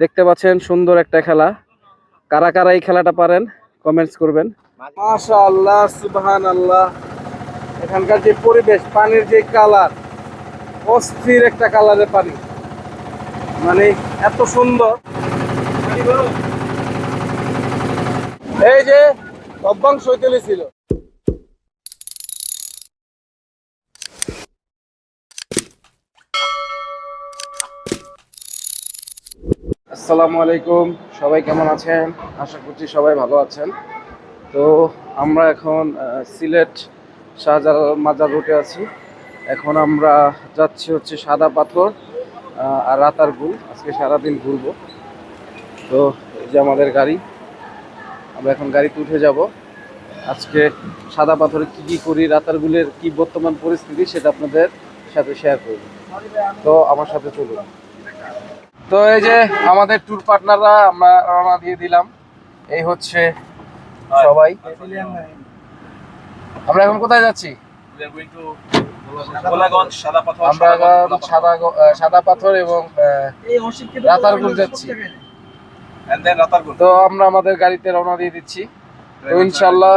দেখতে পাচ্ছেন সুন্দর একটা খেলা। কারা কারা এই খেলাটা পারেন কমেন্টস করবেন। আল্লাহ আল্লাহ এখানকার যে পরিবেশ, পানির যে কালার অস্থির একটা কালারের পানি। মানে এত সুন্দর। এই যে, অব্যাংশ হইতে ছিল। আসসালামু আলাইকুম। সবাই কেমন আছেন? আশা করছি সবাই ভালো আছেন। তো আমরা এখন সিলেট শাহজালাল মাজার রুটে আছি। এখন আমরা যাচ্ছি হচ্ছে সাদা পাথর আর রাতার গুল। আজকে সারাদিন ঘুরবো। তো এই যে আমাদের গাড়ি, আমরা এখন গাড়িতে উঠে যাব। আজকে সাদা পাথরে কি কী করি রাতারগুলের কি বর্তমান পরিস্থিতি, সেটা আপনাদের সাথে শেয়ার করব। তো আমার সাথে চলুন। তো এই যে আমাদের ট্যুর পার্টনাররা আমরা রওনা দিয়ে দিলাম। এই হচ্ছে সবাই। আমরা এখন কোথায় যাচ্ছি? আমরা সাদা সাদা পাথর। এবং রাতারগুল যাচ্ছি। এন্ড দেন রাতারগুল তো আমরা আমাদের গাড়িতে রওনা দিয়ে দিচ্ছি। তো ইনশাল্লাহ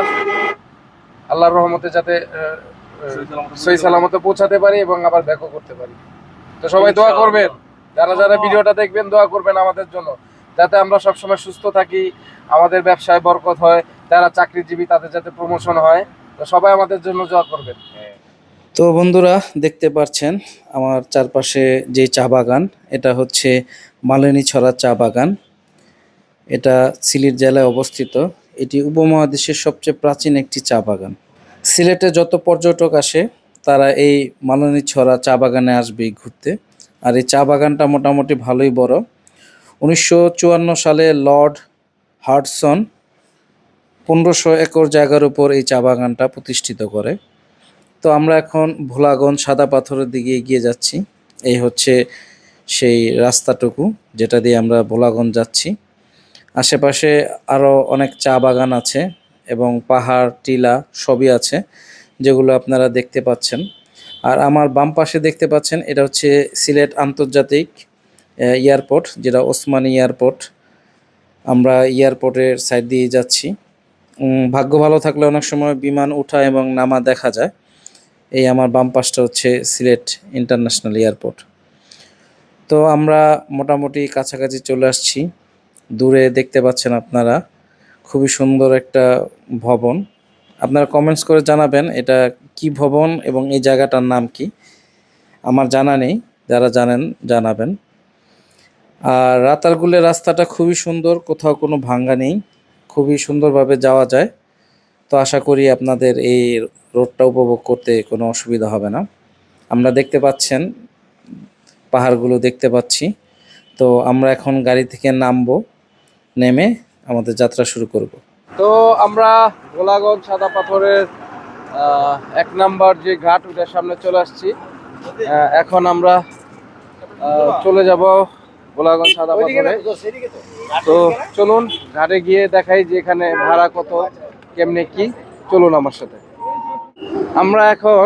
আল্লাহর রহমতে যাতে সহি সালামতে পৌঁছাতে পারি এবং আবার ব্যাকও করতে পারি। তো সবাই দোয়া করবেন। যারা যারা ভিডিওটা দেখবেন দোয়া করবেন আমাদের জন্য। যাতে আমরা সবসময় সুস্থ থাকি আমাদের ব্যবসায় বরকত হয় যারা চাকরিজীবী তাদের যাতে প্রমোশন হয়। তো সবাই আমাদের জন্য দোয়া করবেন। তো বন্ধুরা দেখতে পাচ্ছেন আমার চারপাশে যে চা বাগান এটা হচ্ছে মালিনী ছড়া চা বাগান। এটা সিলেট জেলায় অবস্থিত। এটি উপমহাদেশের সবচেয়ে প্রাচীন একটি চা বাগান। সিলেটে যত পর্যটক আসে তারা এই মালনী ছড়া চা বাগানে আসবে ঘুরতে। আর এই চা বাগানটা মোটামুটি ভালোই বড়। উনিশশো চুয়ান্ন সালে লর্ড হার্টসন পনেরোশো একর জায়গার উপর এই চা বাগানটা প্রতিষ্ঠিত করে। তো আমরা এখন ভোলাগঞ্জ সাদা পাথরের দিকে এগিয়ে যাচ্ছি। এই হচ্ছে সেই রাস্তাটুকু যেটা দিয়ে আমরা ভোলাগঞ্জ যাচ্ছি। আশেপাশে আরও অনেক চা বাগান আছে এবং পাহাড়, টিলা সবই আছে, যেগুলো আপনারা দেখতে পাচ্ছেন। আর আমার বাম পাশে দেখতে পাচ্ছেন, এটা হচ্ছে সিলেট আন্তর্জাতিক এয়ারপোর্ট, যেটা ওসমানী এয়ারপোর্ট। আমরা এয়ারপোর্টের সাইড দিয়ে যাচ্ছি। ভাগ্য ভালো থাকলে অনেক সময় বিমান ওঠা এবং নামা দেখা যায়। এই আমার বাম পাশটা হচ্ছে সিলেট ইন্টারন্যাশনাল এয়ারপোর্ট। তো আমরা মোটামুটি কাছাকাছি চলে আসছি। দূরে দেখতে পাচ্ছেন আপনারা, খুবই সুন্দর একটা ভবন। আপনারা কমেন্টস করে জানাবেন, এটা কি ভবন এবং এই জায়গাটার নাম কি? আমার জানা নেই, যারা জানেন জানাবেন। আর রাতারগুলের রাস্তাটা খুবই সুন্দর, কোথাও কোনো ভাঙ্গা নেই, খুবই সুন্দরভাবে যাওয়া যায়। তো আশা করি আপনাদের এই রোডটা উপভোগ করতে কোনো অসুবিধা হবে না। আমরা দেখতে পাচ্ছেন, পাহাড়গুলো দেখতে পাচ্ছি। তো আমরা এখন গাড়ি থেকে নামবো, নেমে আমাদের যাত্রা শুরু করব। তো আমরা গোলাগঞ্জ সাদা পাথরের এক নাম্বার যে ঘাট ওটার সামনে চলে আসছি। এখন আমরা চলে যাব গোলাগঞ্জ সাদা পাথরে তো। চলুন ঘাটে গিয়ে দেখাই যে এখানে ভাড়া কত কেমনে কি। চলুন আমার সাথে। আমরা এখন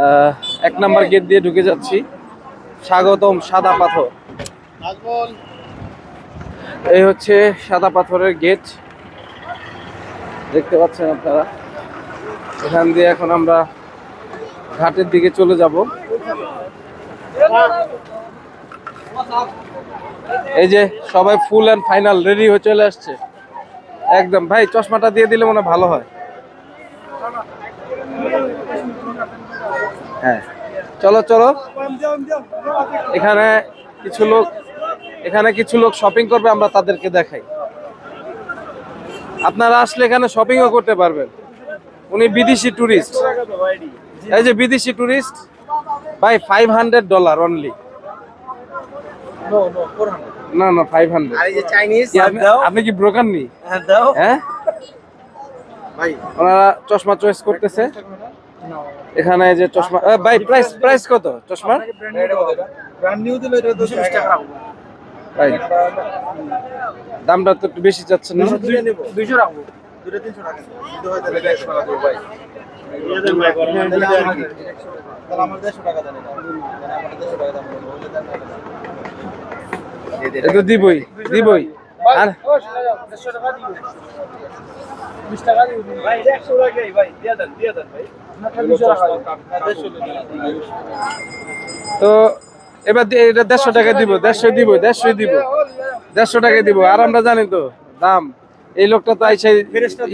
আহ, এক নাম্বার গেট দিয়ে ঢুকে যাচ্ছি। স্বাগতম সাদা পাথর। এই হচ্ছে সাদা পাথরের গেট। দেখতে পাচ্ছেন আপনারা? এখান দিয়ে এখন আমরা ঘাটের দিকে চলে যাব। এই যে সবাই ফুল অ্যান্ড ফাইনাল রেডি হয়ে চলে আসছে। একদম, ভাই, চশমাটা দিয়ে দিলে মনে ভালো হয়। হ্যাঁ চলো চলো। এখানে কিছু লোক, এখানে কিছু লোক শপিং করবে, আমরা তাদেরকে দেখাই। আপনারা আসলে এখানে শপিংও করতে পারবেন। উনি বিদেশি ট্যুরিস্ট এই যে বিদেশি ট্যুরিস্ট ভাই ফাইভ হান্ড্রেড ডলার অনলি না না ফাইভ হান্ড্রেড আপনি কি ব্রোকার নি? দাও। হ্যাঁ? ওনারা চশমা চয়েস করতেছে। এখানে এই যে চশমা ভাই প্রাইস প্রাইস কত? চশমা ব্র্যান্ড নিউ দিলে এটা 220 টাকা। ভাই দামটা তো একটু বেশি যাচ্ছে না? 200 রাখব। 200 300 টাকা। কিন্তু হয়তো 100 টাকা দেবো ভাই তাহলে আমার 150 টাকা। দেন আমার 150 টাকা দাম বলব ওই যে দেন না এটা। তো দিবই দিবই আর তো এবার এটা দেড়শো টাকা দিব দেড়শো দিব দেড়শো দিব। দেড়শো টাকা দিব। আর আমরা জানি তো দাম। এই লোকটা তো আইসে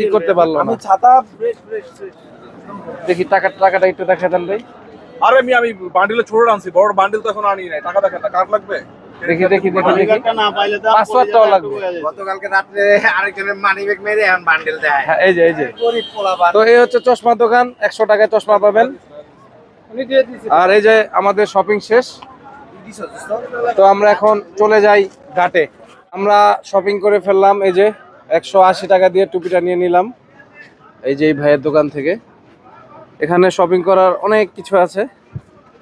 ই করতে পারল না। ছাতা দেখি টাকা টাকাটা একটু দেখা দেন ভাই। আরে আমি আমি বান্ডিলে ছোট আনছি বড় বান্ডিল তো এখন আনি নাই। টাকা দেখেন না কার লাগবে? দেখি দেখি দেখি দেখি। না পাইলে তো পাঁচ হাজার টাকা লাগবে। গতকালকে রাত্রে আরেকজনের মানি ব্যাগ মেরে এখন বান্ডেল দেয়। হ্যাঁ এই যে এই যে। তো এই হচ্ছে চশমা দোকান একশো টাকায় চশমা পাবেন। আর এই যে আমাদের শপিং শেষ। তো আমরা এখন চলে যাই ঘাটে। আমরা শপিং করে ফেললাম এই যে একশো আশি টাকা দিয়ে টুপিটা নিয়ে নিলাম। এই যে এই ভাইয়ের দোকান থেকে। এখানে শপিং করার অনেক কিছু আছে।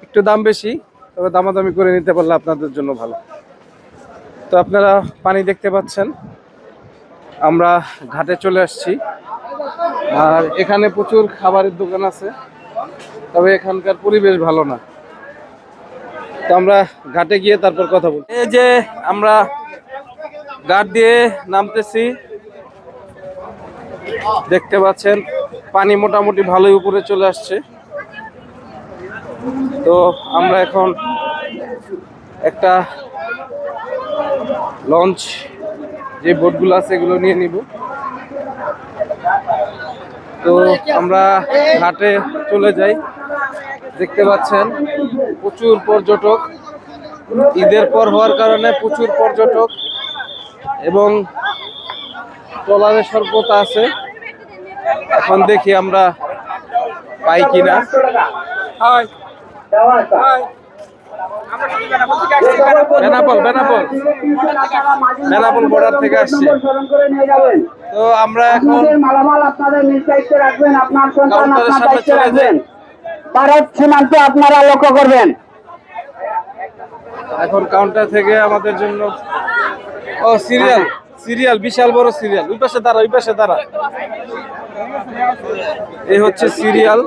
একটু দাম বেশি, তবে দামাদামি করে নিতে পারলে আপনাদের জন্য ভালো। তো আপনারা পানি দেখতে পাচ্ছেন। আমরা ঘাটে চলে আসছি। আর এখানে প্রচুর খাবারের দোকান আছে। তবে এখানকার পরিবেশ ভালো না। তো আমরা ঘাটে গিয়ে তারপর কথা বলি এই যে আমরা ঘাট দিয়ে নামতেছি। দেখতে পাচ্ছেন, পানি মোটামুটি ভালোই উপরে চলে আসছে। তো আমরা এখন একটা লঞ্চ, যে বোটগুলো আছে এগুলো নিয়ে নিব। তো আমরা ঘাটে চলে যাই। দেখতে পাচ্ছেন, প্রচুর পর্যটক। ঈদের পর হওয়ার কারণে প্রচুর পর্যটক এবং ট্রলারের স্বল্পতা আছে। এখন দেখি আমরা পাই কিনা। বেনাপল বেনাপল। বেনাপল বর্ডার থেকে আসছে। তো আমরা এখন আপনাদের মালামাল আপনাদের নিজ দায়িত্বে রাখবেন আপনার সন্তান আপনার দায়িত্বে রাখবেন। ভারত সীমান্ত আপনারা লক্ষ্য করবেন। এখন কাউন্টার থেকে আমাদের জন্য ও সিরিয়াল সিরিয়াল বিশাল বড় সিরিয়াল। ওই পাশে দাঁড়া ওই পাশে দাঁড়া। এই হচ্ছে সিরিয়াল।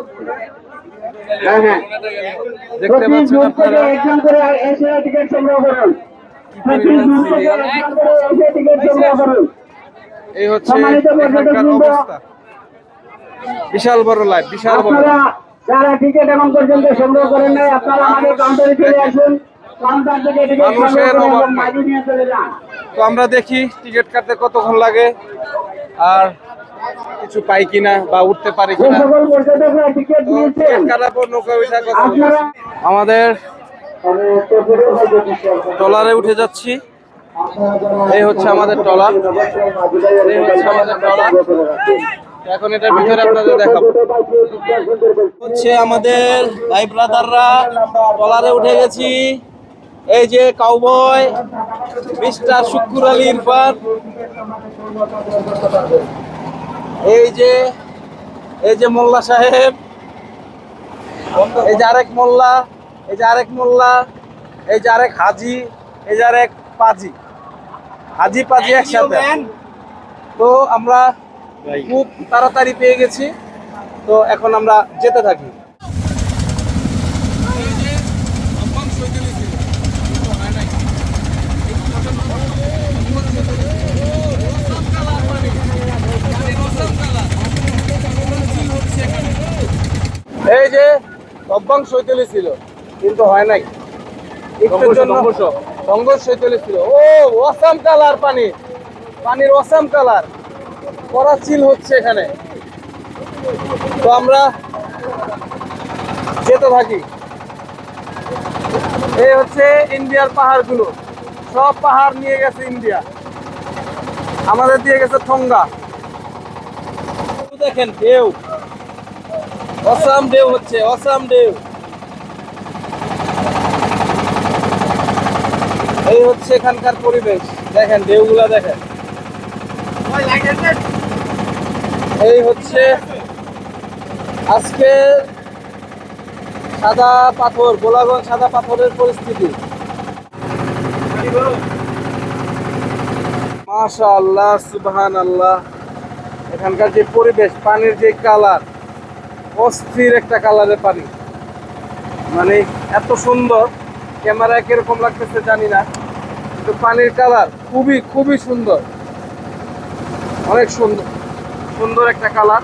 দেখতে পাচ্ছেন আপনারা? এই হচ্ছে অবস্থা। বিশাল বড় লাইভ বিশাল বড় যারা টিকিট এখন পর্যন্ত সংগ্রহ করেন নাই আপনারা আমাদের কাউন্টারে চলে আসুন। কাউন্টার থেকে টিকিট সংগ্রহ মানুষের করে অভাব নাই। নিয়ে চলে যান। তো আমরা দেখি টিকিট কাটতে কতক্ষণ লাগে আর কিছু পাই কিনা বা উঠতে পারি কিনা। কাটার পর নৌকা উঠা কথা আমাদের ট্রলারে উঠে যাচ্ছি। এই হচ্ছে আমাদের ট্রলার। এই হচ্ছে আমাদের ট্রলার। এখন এটার ভিতরে আপনাদের দেখাবো। হচ্ছে আমাদের ভাই ব্রাদাররা ট্রলারে উঠে গেছি। এই যে কাউবয় মিস্টার শুক্কুর আলী ইরফান এই যে এই যে মোল্লা সাহেব এই যে আরেক মোল্লা এই যে আরেক মোল্লা এই যে আরেক হাজি এই যে আরেক পাজি। হাজি পাজি একসাথে। তো আমরা খুব তাড়াতাড়ি পেয়ে গেছি। তো এখন আমরা যেতে থাকি। এই যে লভ্যাংশ হইতে ছিল কিন্তু হয় নাই। একটুর জন্য সংঘর্ষ হইতে ছিল। ও অসাম কালার পানি। পানির অসাম কালার। করা চিল হচ্ছে এখানে। তো আমরা যেতে থাকি। এই হচ্ছে ইন্ডিয়ার পাহাড়গুলো। সব পাহাড় নিয়ে গেছে ইন্ডিয়া। আমাদের দিয়ে গেছে ঠোঙ্গা। দেখেন ঢেউ। অসাম ঢেউ হচ্ছে, অসাম ঢেউ। এই হচ্ছে এখানকার পরিবেশ। দেখেন, ঢেউগুলা দেখেন। এই হচ্ছে আজকে সাদা পাথর, গোলাগঞ্জ সাদা পাথরের পরিস্থিতি। মাশা আল্লাহ সুবহান আল্লাহ এখানকার যে পরিবেশ, পানির যে কালার অস্থির একটা কালারের পানি। মানে এত সুন্দর ক্যামেরায় কীরকম লাগতেছে জানি না, কিন্তু পানির কালার খুবই খুবই সুন্দর। অনেক সুন্দর সুন্দর একটা কালার।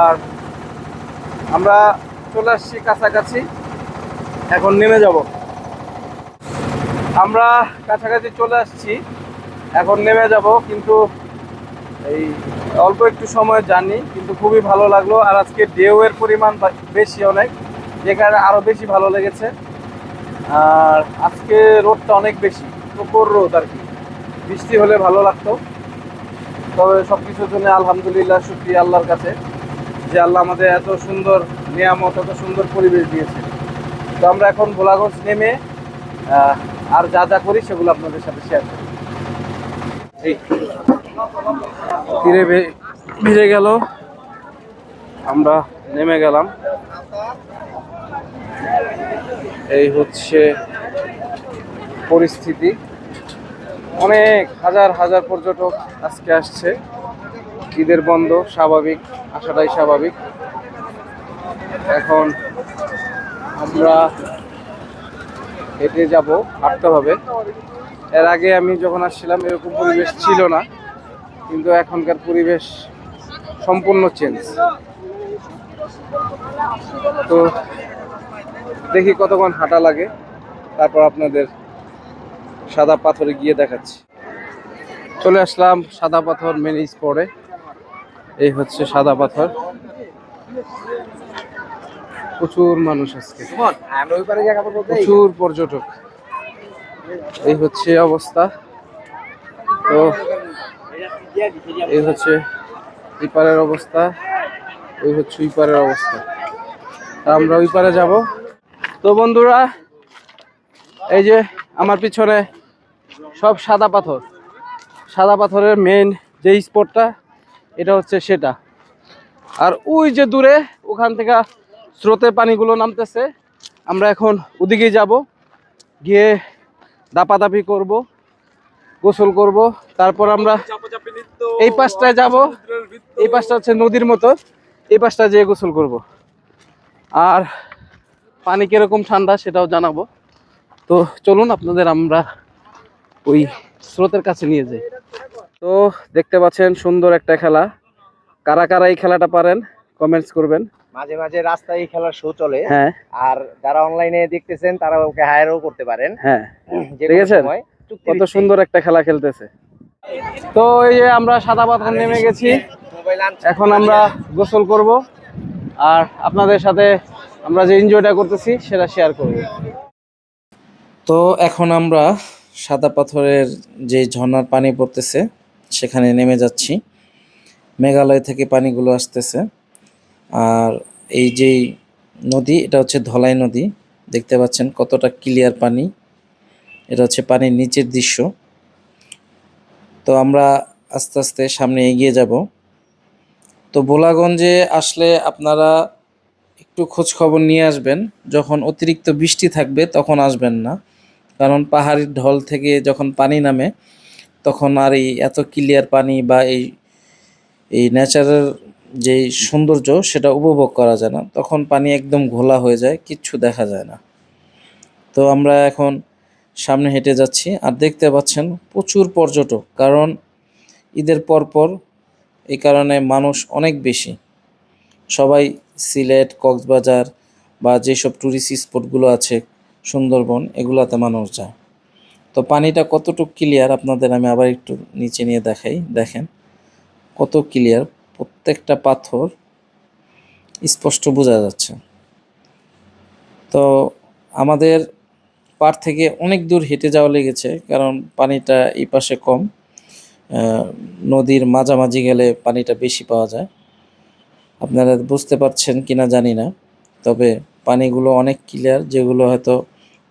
আর আমরা চলে আসছি কাছাকাছি, এখন নেমে যাব। আমরা কাছাকাছি চলে আসছি, এখন নেমে যাব, কিন্তু এই অল্প একটু সময় জানি, কিন্তু খুবই ভালো লাগল। আর আজকে ঢেউয়ের পরিমাণ বেশি অনেক, যে কারণে আরও বেশি ভালো লেগেছে। আর আজকে রোদটা অনেক বেশি, প্রখর রোদ আর কি। বৃষ্টি হলে ভালো লাগতো। তবে সব কিছুর জন্য আলহামদুলিল্লাহ শুক্রিয়া আল্লাহর কাছে, যে আল্লাহ আমাদের এত সুন্দর নিয়ামত, এত সুন্দর পরিবেশ দিয়েছে তো আমরা এখন ভোলাগঞ্জ নেমে আর যা যা করি সেগুলো আপনাদের সাথে শেয়ার করি। এই তীরে ভিড়ে গেল। আমরা নেমে গেলাম। এই হচ্ছে পরিস্থিতি। অনেক হাজার হাজার পর্যটক আজকে আসছে। ঈদের বন্ধ, স্বাভাবিক, আসাটাই স্বাভাবিক। এখন আমরা হেঁটে যাব, হাঁটতে হবে। এর আগে আমি যখন আসছিলাম, এরকম পরিবেশ ছিল না। কিন্তু এখনকার পরিবেশ সম্পূর্ণ চেঞ্জ তো দেখি কতক্ষণ হাঁটা লাগে তারপর আপনাদের সাদা পাথরে গিয়ে দেখাচ্ছি। চলে আসলাম সাদা পাথর মেন স্পটে এই হচ্ছে সাদা পাথর। প্রচুর মানুষ আজকে। প্রচুর পর্যটক। এই হচ্ছে অবস্থা। তো এই হচ্ছে এই পারের অবস্থা ওই হচ্ছে ওই পারের অবস্থা আমরা ওই পারে যাব। তো বন্ধুরা, এই যে আমার পিছনে সব সাদা পাথর, সাদা পাথরের মেন যে স্পটটা এটা হচ্ছে সেটা। আর ওই যে দূরে ওখান থেকে স্রোতে পানিগুলো নামতেছে, আমরা এখন ওদিকেই যাব, গিয়ে দাপাদাপি করব। গোসল করব। তারপর আমরা এই পাশটায় যাব। এই পাশটা হচ্ছে নদীর মতো। এই পাশটা যেয়ে গোসল করব। আর পানি কীরকম ঠান্ডা সেটাও জানাব। তো চলুন আপনাদের আমরা ওই স্রোতের কাছে নিয়ে যাই। তো দেখতে পাচ্ছেন সুন্দর একটা খেলা। কারা কারা এই খেলাটা পারেন কমেন্টস করবেন। মাঝে মাঝে রাস্তায় এই খেলার শো চলে। হ্যাঁ। আর যারা অনলাইনে দেখতেছেন তারা ওকে হায়ারও করতে পারেন। হ্যাঁ। ঠিক আছে? কত সুন্দর একটা খেলা খেলতেছে। তো এই যে আমরা সাদা পাথর নেমে গেছি। এখন আমরা গোসল করব। আর আপনাদের সাথে আমরা যে এনজয়টা করতেছি সেটা শেয়ার করব। তো এখন আমরা সাদা পাথরের যে ঝর্ণার পানি পড়তেছে সেখানে নেমে যাচ্ছি। মেঘালয় থেকে পানিগুলো আসতেছে। আর এই যে নদী এটা হচ্ছে ধলাই নদী। দেখতে পাচ্ছেন কতটা ক্লিয়ার পানি। এটা হচ্ছে পানির নিচের দৃশ্য। তো আমরা আস্তে আস্তে সামনে এগিয়ে যাব। তো ভোলাগঞ্জে আসলে আপনারা একটু খোঁজ খবর নিয়ে আসবেন। যখন অতিরিক্ত বৃষ্টি থাকবে তখন আসবেন না। কারণ পাহাড়ি ঢল থেকে যখন পানি নামে, তখন আর এই এত ক্লিয়ার পানি বা এই এই ন্যাচারাল যে সৌন্দর্য সেটা উপভোগ করা যায় না। তখন পানি একদম ঘোলা হয়ে যায়, কিচ্ছু দেখা যায় না। তো আমরা এখন সামনে হেঁটে যাচ্ছি আর দেখতে পাচ্ছেন প্রচুর পর্যটক, কারণ ঈদের পরপর এই কারণে মানুষ অনেক বেশি। সবাই সিলেট, কক্সবাজার বা যেসব ট্যুরিস্ট স্পটগুলো আছে, সুন্দরবন, এগুলাতে মানুষ যায়। তো পানিটা কতটুকু ক্লিয়ার আপনাদের আমি আবার একটু নিচে নিয়ে দেখাই, দেখেন। কত ক্লিয়ার প্রত্যেকটা পাথর স্পষ্ট বোঝা যাচ্ছে। তো আমাদের পার থেকে অনেক দূর হেঁটে যাওয়া লেগেছে, কারণ পানিটা এই পাশে কম। নদীর মাঝামাঝি গেলে পানিটা বেশি পাওয়া যায়। আপনারা বুঝতে পারছেন কিনা জানি না, তবে পানিগুলো অনেক ক্লিয়ার যেগুলো হয়তো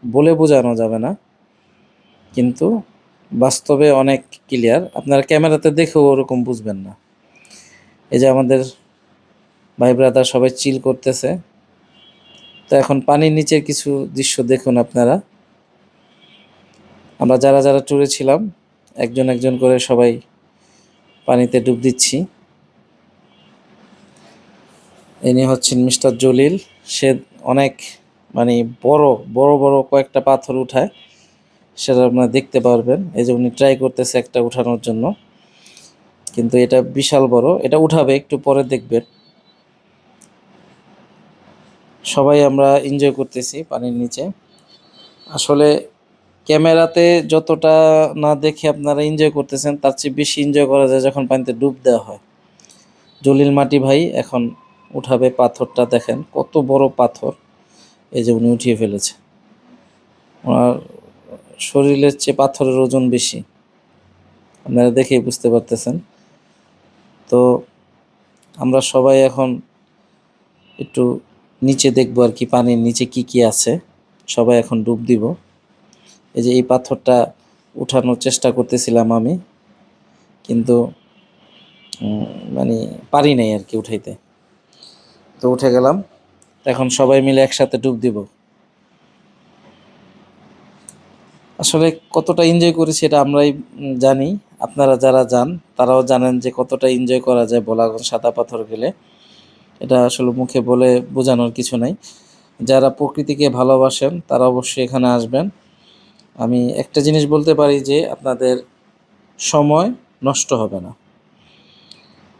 বলে বোঝানো যাবে না, কিন্তু বাস্তবে অনেক ক্লিয়ার আপনারা ক্যামেরাতে দেখেও ওরকম বুঝবেন না। এই যে আমাদের ভাই ব্রাদার সবাই চিল করতেছে। তো এখন পানির নিচের কিছু দৃশ্য দেখুন আপনারা। আমরা যারা যারা ট্যুরে ছিলাম, একজন একজন করে সবাই পানিতে ডুব দিচ্ছি। ইনি হচ্ছেন মিস্টার জলিল। সে অনেক মানে বড় বড় বড় কয়েকটা পাথর উঠায়। সেটা আপনারা দেখতে পারবেন। এই যে উনি ট্রাই করতেছে একটা উঠানোর জন্য। কিন্তু এটা বিশাল বড়। এটা উঠাবে, একটু পরে দেখবেন। সবাই আমরা এনজয় করতেছি পানির নিচে। আসলে ক্যামেরাতে যতটা না দেখে আপনারা এনজয় করতেছেন, তার চেয়ে বেশি এনজয় করা যায় যখন পানিতে ডুব দেওয়া হয়। জলিল মাটি ভাই এখন উঠাবে পাথরটা, দেখেন কত বড় পাথর। এই যে উনি উঠিয়ে ফেলেছে। ওনার শরীরের চেয়ে পাথরের ওজন বেশি। আপনারা দেখেই বুঝতে পারতেছেন। তো আমরা সবাই এখন একটু নিচে দেখব আর কি, পানির নিচে কি কি আছে। সবাই এখন ডুব দিব। এই যে এই পাথরটা উঠানোর চেষ্টা করতেছিলাম আমি, কিন্তু মানে পারি নাই আর কি উঠাইতে। তো উঠে গেলাম এখন সবাই মিলে একসাথে ডুব দিব। আসলে কতটা এনজয় করেছি এটা আমরাই জানি। আপনারা যারা যান, তারাও জানেন যে কতটা এনজয় করা যায় বলাগঞ্জ সাদা পাথর গেলে। এটা আসলে মুখে বলে বোঝানোর কিছু নাই। যারা প্রকৃতিকে ভালোবাসেন, তারা অবশ্যই এখানে আসবেন। আমি একটা জিনিস বলতে পারি যে আপনাদের সময় নষ্ট হবে না।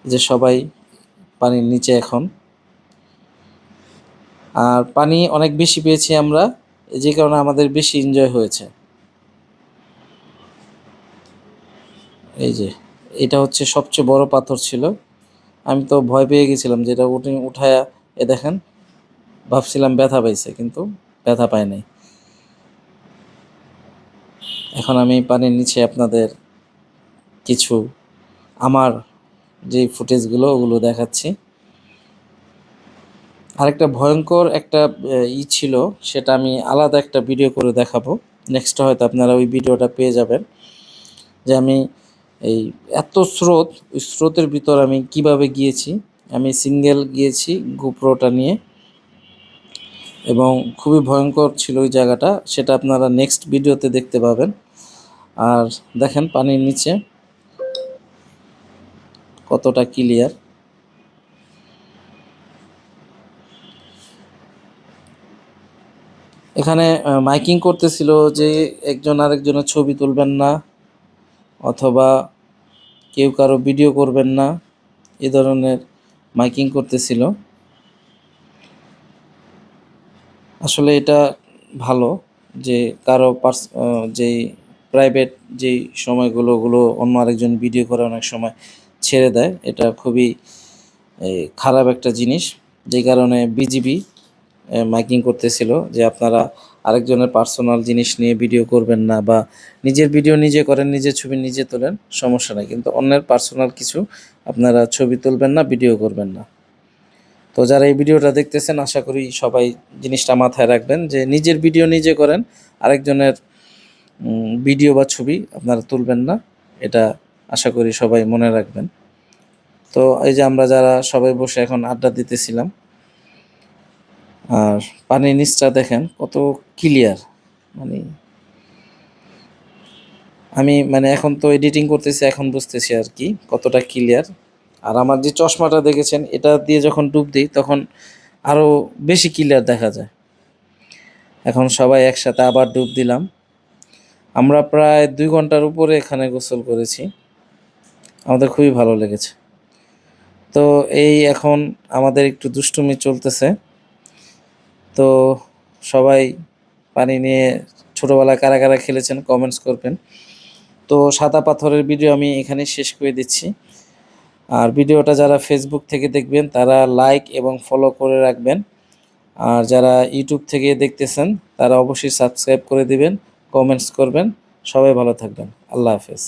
যে সবাই পানির নিচে এখন। আর পানি অনেক বেশি পেয়েছি আমরা, যে কারণে আমাদের বেশি এনজয় হয়েছে। এই যে, এটা হচ্ছে সবচেয়ে বড় পাথর ছিল। আমি তো ভয় পেয়ে গেছিলাম যেটা উঠে উঠায়া এ দেখেন, ভাবছিলাম ব্যথা পাইছে, কিন্তু ব্যথা পায় নাই। এখন আমি পানির নিচে আপনাদের কিছু আমার যে ফুটেজগুলো, ওগুলো দেখাচ্ছি। আরেকটা ভয়ঙ্কর একটা ই ছিল, সেটা আমি আলাদা একটা ভিডিও করে দেখাবো। নেক্সট হয়তো আপনারা ওই ভিডিওটা পেয়ে যাবেন, যে আমি এই এত স্রোত, ওই স্রোতের ভিতর আমি কীভাবে গিয়েছি? আমি সিঙ্গেল গিয়েছি গোপ্রোটা নিয়ে। এবং খুবই ভয়ঙ্কর ছিল ওই জায়গাটা, সেটা আপনারা নেক্সট ভিডিওতে দেখতে পাবেন। আর দেখেন পানির নিচে কতটা ক্লিয়ার এখানে মাইকিং করতেছিল যে একজন আরেকজনের ছবি তুলবেন না, অথবা কেউ কারও ভিডিও করবেন না, এ ধরনের মাইকিং করতেছিল। আসলে এটা ভালো যে কারও পার্স যেই প্রাইভেট যেই সময়গুলো, ওগুলো অন্য আরেকজন ভিডিও করে অনেক সময় ছেড়ে দেয়। এটা খুবই খারাপ একটা জিনিস। যে কারণে বিজিবি মাইকিং করতেছিল যে আপনারা আরেকজনের পার্সোনাল জিনিস নিয়ে ভিডিও করবেন না বা নিজের ভিডিও নিজে করেন নিজের ছবি নিজে তোলেন, সমস্যা নেই। কিন্তু অন্যের পার্সোনাল কিছু আপনারা ছবি তুলবেন না ভিডিও করবেন না। তো যারা এই ভিডিওটা দেখতেছেন, আশা করি সবাই জিনিসটা মাথায় রাখবেন যে নিজের ভিডিও নিজে করেন, আরেকজনের ভিডিও বা ছবি আপনারা তুলবেন না। এটা আশা করি সবাই মনে রাখবেন। তো এই যে আমরা যারা সবাই বসে এখন আড্ডা দিতেছিলাম, আর পানির নিচটা দেখেন কত ক্লিয়ার মানে আমি মানে এখন তো এডিটিং করতেছি, এখন বুঝতেছি আর কি কতটা ক্লিয়ার আর আমার যে চশমাটা দেখেছেন, এটা দিয়ে যখন ডুব দিই, তখন আরও বেশি ক্লিয়ার দেখা যায়। এখন সবাই একসাথে আবার ডুব দিলাম। আমরা প্রায় দুই ঘণ্টার উপরে এখানে গোসল করেছি। আমাদের খুবই ভালো লেগেছে। তো এই এখন আমাদের একটু দুষ্টুমি চলতেছে। তো সবাই পানি নিয়ে ছোটোবেলায় কারা কারা খেলেছেন কমেন্টস করবেন। তো সাদা পাথরের ভিডিও আমি এখানে শেষ করে দিচ্ছি। আর ভিডিওটা যারা ফেসবুক থেকে দেখবেন, তারা লাইক এবং ফলো করে রাখবেন। আর যারা ইউটিউব থেকে দেখতেছেন, তারা অবশ্যই সাবস্ক্রাইব করে দিবেন কমেন্টস করবেন। সবাই ভালো থাকবেন। আল্লাহ হাফেজ।